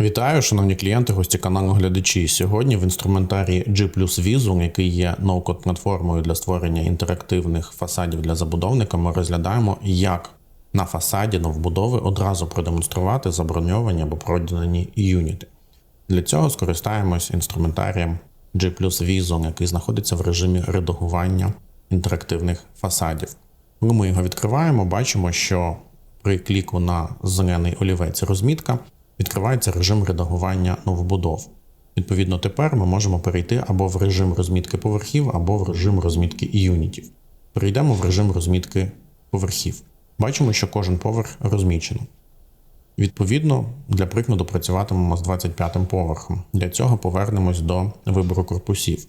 Вітаю, шановні клієнти, гості каналу глядачі. Сьогодні в інструментарії G Visual, який є ноу-код платформою для створення інтерактивних фасадів для забудовника, ми розглядаємо, як на фасаді новбудови одразу продемонструвати заброньовані або продані юніти. Для цього скористаємось інструментарієм G Visual, який знаходиться в режимі редагування інтерактивних фасадів. Ми його відкриваємо, бачимо, що при кліку на зелений олівець розмітка відкривається режим редагування новобудов. Відповідно, тепер ми можемо перейти або в режим розмітки поверхів, або в режим розмітки юнітів. Перейдемо в режим розмітки поверхів. Бачимо, що кожен поверх розмічено. Відповідно, для прикладу працюватимемо з 25 поверхом. Для цього повернемось до вибору корпусів.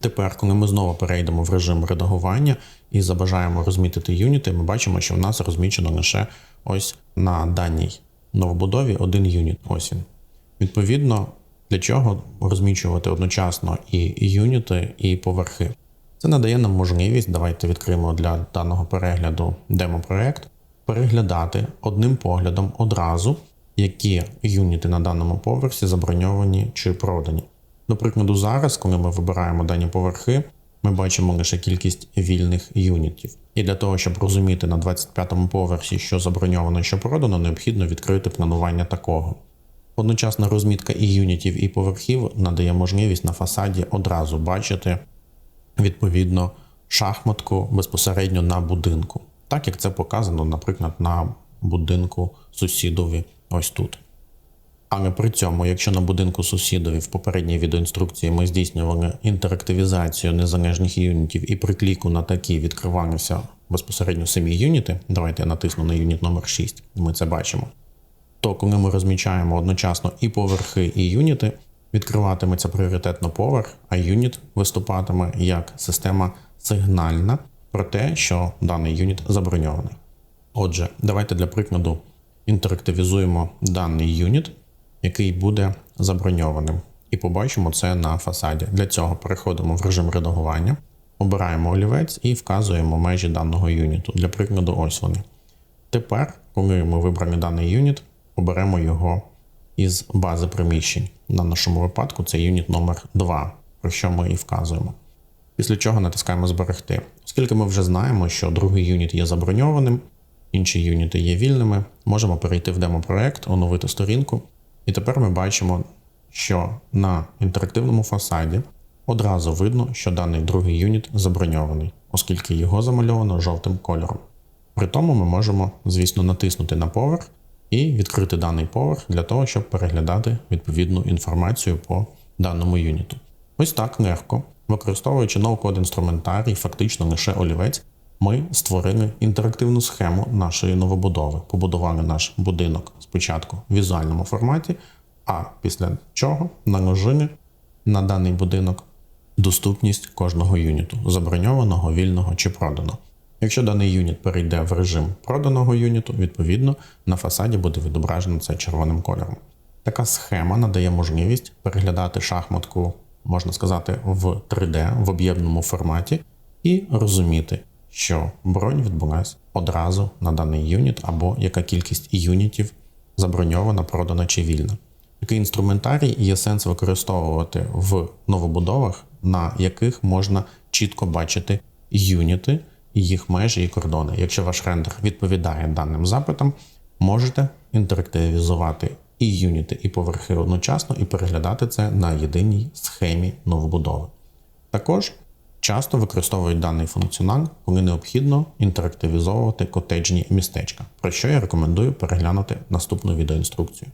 Тепер, коли ми знову перейдемо в режим редагування і забажаємо розмітити юніти, ми бачимо, що в нас розмічено лише ось на даній новобудові один юніт. Ось він. Відповідно, для чого розмічувати одночасно і юніти, і поверхи. Це надає нам можливість, давайте відкриємо для даного перегляду демо-проект, переглядати одним поглядом одразу, які юніти на даному поверсі заброньовані чи продані. До прикладу, зараз, коли ми вибираємо дані поверхи, ми бачимо лише кількість вільних юнітів. І для того, щоб розуміти на 25-му поверсі, що заброньовано, що продано, необхідно відкрити планування такого. Одночасна розмітка і юнітів, і поверхів надає можливість на фасаді одразу бачити відповідно шахматку безпосередньо на будинку, так як це показано, наприклад, на будинку сусідові ось тут. Але при цьому, якщо на будинку сусідові в попередній відеоінструкції ми здійснювали інтерактивізацію незалежних юнітів і при кліку на такі відкривалися безпосередньо самі юніти, давайте я натисну на юніт номер 6 ми це бачимо. То коли ми розмічаємо одночасно і поверхи, і юніти, відкриватиметься пріоритетно поверх, а юніт виступатиме як система сигнальна про те, що даний юніт заброньований. Отже, давайте для прикладу інтерактивізуємо даний юніт який буде заброньованим. І побачимо це на фасаді. Для цього переходимо в режим редагування, обираємо олівець і вказуємо межі даного юніту. Для прикладу, ось вони. Тепер, коли ми вибрали даний юніт, оберемо його із бази приміщень. На нашому випадку це юніт номер 2 про що ми і вказуємо. Після чого натискаємо Зберегти. Оскільки ми вже знаємо, що другий юніт є заброньованим, інші юніти є вільними, можемо перейти в демо-проект, оновити сторінку. І тепер ми бачимо, що на інтерактивному фасаді одразу видно, що даний другий юніт заброньований, оскільки його замальовано жовтим кольором. При тому ми можемо, звісно, натиснути на поверх і відкрити даний поверх для того, щоб переглядати відповідну інформацію по даному юніту. Ось так легко, використовуючи ноу-код інструментарій, фактично лише олівець, ми створили інтерактивну схему нашої новобудови. Побудували наш будинок спочатку в візуальному форматі, а після чого наложили на даний будинок доступність кожного юніту, заброньованого, вільного чи проданого. Якщо даний юніт перейде в режим проданого юніту, відповідно на фасаді буде відображено це червоним кольором. Така схема надає можливість переглядати шахматку, можна сказати, в 3D в об'ємному форматі і розуміти, що бронь відбулась одразу на даний юніт, або яка кількість юнітів заброньована, продана чи вільна. Такий інструментарій є сенс використовувати в новобудовах, на яких можна чітко бачити юніти, їх межі і кордони. Якщо ваш рендер відповідає даним запитам, можете інтерактивізувати і юніти, і поверхи одночасно, і переглядати це на єдиній схемі новобудови. Також Часто використовують даний функціонал, коли необхідно інтерактивізовувати котеджні містечка, про що я рекомендую переглянути наступну відеоінструкцію.